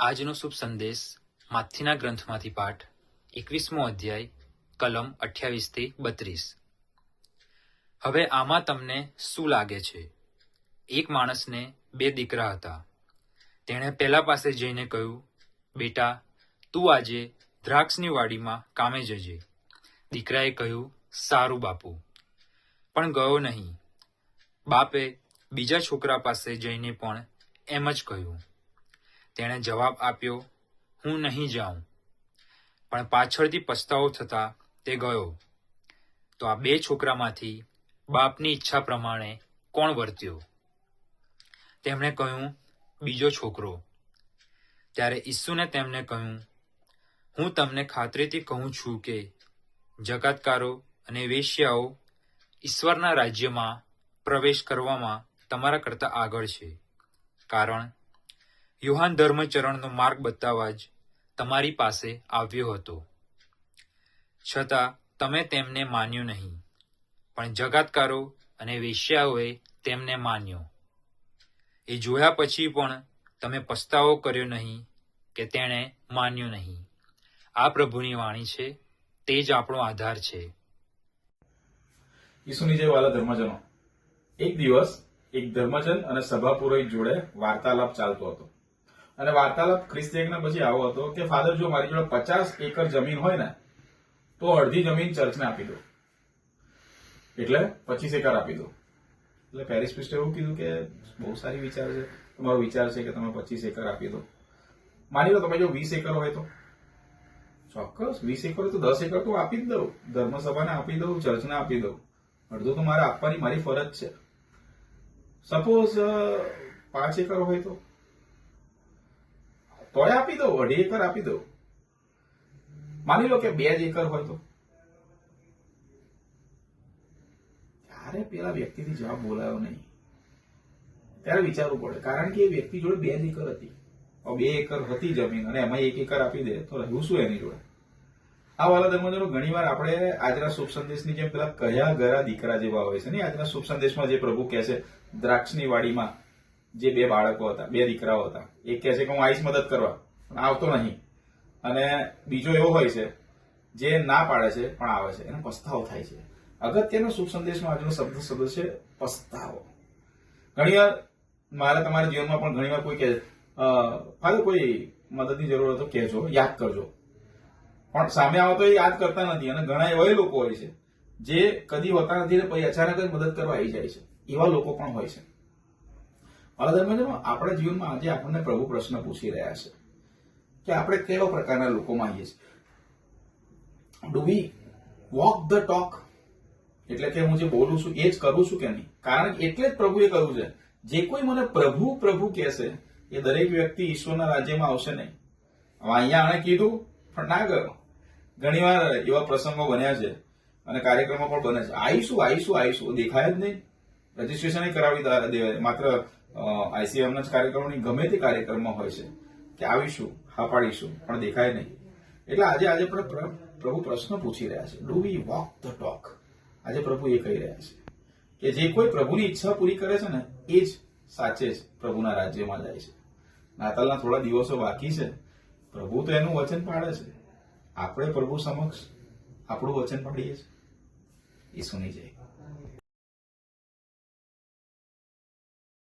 આજનો શુભ સંદેશ માથીના ગ્રંથમાંથી પાઠ એકવીસમો અધ્યાય, કલમ અઠ્યાવીસથી બત્રીસ. હવે આમાં તમને શું લાગે છે? એક માણસને બે દીકરા હતા. તેણે પેલા પાસે જઈને કહ્યું, બેટા, તું આજે દ્રાક્ષની વાડીમાં કામે જજે. દીકરાએ કહ્યું, સારું બાપુ. પણ ગયો નહીં. બાપે બીજા છોકરા પાસે જઈને પણ એમ જ કહ્યું તેણે જવાબ આપ્યો, હું નહીં જાઉં. પણ પાછળથી પસ્તાવો થતા તે ગયો. તો આ બે છોકરામાંથી બાપની ઈચ્છા પ્રમાણે કોણ વર્ત્યો? તેમણે કહ્યું, બીજો છોકરો. ત્યારે ઈસુને તેમને કહ્યું, હું તમને ખાતરીથી કહું છું કે જકાતકારો અને વેશ્યાઓ ઈશ્વરના રાજ્યમાં પ્રવેશ કરવામાં તમારા કરતાં આગળ છે. કારણ યુહાન ધર્મચરણનો માર્ગ બતાવવા જ તમારી પાસે આવ્યો હતો. છતાં તમે તેમને માન્યું નહીં. પણ જગાતકારો અને વેશ્યાઓએ તેમને માન્યો. એ જોયા પછી પણ તમે પસ્તાવો કર્યો નહીં કે તેણે માન્યું નહીં. આ પ્રભુની વાણી છે, તે જ આપણો આધાર છે. ઈસુની જય વાલા ધર્મજનો. એક દિવસ એક ધર્મજન અને સભા પુરોહિત જોડે વાર્તાલાપ ચાલતો હતો. અને વાર્તાલાપ ખ્રિસ્તી પછી આવો હતો કે, ફાધર, જો મારી જોડે પચાસ એકર જમીન હોય ને, તો અડધી જમીન ચર્ચને આપી દો. એટલે પચીસ એકર આપી દો. એટલે પેરિસ પ્રિસ્ટે એવું કીધું કે, બહુ સારી વિચાર છે. તમારો વિચાર છે કે તમે પચીસ એકર આપી દો. માની લો તમે જો વીસ એકર હોય તો. ચોક્કસ, વીસ એકર તો દસ એકર તો આપી જ દઉં. ધર્મસભાને આપી દઉં, ચર્ચને આપી દઉં. અડધું તો મારે આપવાની મારી ફરજ છે. સપોઝ પાંચ એકર હોય તો. તોય આપી દો, અઢી એકર આપી દો. માની લો કે બે જ એકર હોય તો. ત્યારે પેલા વ્યક્તિથી જવાબ બોલાયો નહીં? ત્યારે વિચારવું પડે. કારણ કે એ વ્યક્તિ જોડે બે જ એકર હતી. બે એકર હતી જમીન અને એમાં એક એકર આપી દે, તો રહ્યું શું એની જોડે? આ વાલા ધર્મજનો ઘણીવાર આપણે આજના શુભ સંદેશની જેમ પેલા કયા ગરા દીકરા જેવા હોય છે ને? આજના શુભ સંદેશમાં જે પ્રભુ કહે છે, દ્રાક્ષની વાડીમાં જે બે બાળકો હતા, બે દીકરાઓ હતા, એક કહે છે કે હું આઈશ મદદ કરવા, પણ આવતો નહીં. અને બીજો એવો હોય છે, જે ના પાડે છે, પણ આવે છે, એનો પસ્તાવો થાય છે. અગત્યનો શુભ સંદેશનો આજનો શબ્દ શબ્દ છે, પસ્તાવો. ઘણીવાર મારે તમારા જીવનમાં પણ ઘણીવાર કોઈ કહે ફાધર કોઈ મદદની જરૂર હોય તો કહેજો, યાદ કરજો. પણ સામે આવો તો એ યાદ કરતા નથી, અને ઘણા એવા લોકો હોય છે, જે કદી હોતા નથી ને પછી અચાનક જ મદદ કરવા આવી જાય છે. એવા લોકો પણ હોય છે. મારા ધર્મજનો આપણા જીવનમાં આજે આપણને પ્રભુ પ્રશ્ન પૂછી રહ્યા છે કે આપણે કેવા પ્રકારના લોકોમાં આવીએ છીએ? Do we walk the talk એટલે કે હું જે બોલું છું, એ જ કરું છું કે નહીં? કારણ કે એટલે જ પ્રભુએ કહ્યું છે, જે કોઈ મને પ્રભુ પ્રભુ કહેશે, એ દરેક વ્યક્તિ ઈશ્વરના રાજ્યમાં આવશે નહીં. હવે અહીંયા આણે કીધું, પણ ના ગયો. ઘણીવાર એવા પ્રસંગો બન્યા છે અને કાર્યક્રમો પણ બને છે. આવીશું આવીશું આવીશું દેખાય જ નહીં. રજીસ્ટ્રેશન કરાવી દેવાય માત્ર આઈસીએમના જ કાર્યક્રમોની ગમે તે કાર્યક્રમમાં હોય છે કે આવીશું હા પાડીશું પણ દેખાય નહીં. એટલે આજે આજે પણ પ્રભુ પ્રશ્ન પૂછી રહ્યા છે. Do we walk the talk આજે પ્રભુ એ કહી રહ્યા છે કે જે કોઈ પ્રભુની ઈચ્છા પૂરી કરે છે ને, એ જ સાચે જ પ્રભુના રાજ્યમાં જાય છે. નાતાલના થોડા દિવસો બાકી છે. પ્રભુ તો એનું વચન પાડે છે. આપણે પ્રભુ સમક્ષ આપણું વચન પાડીએ છીએ. ઈસુની જય.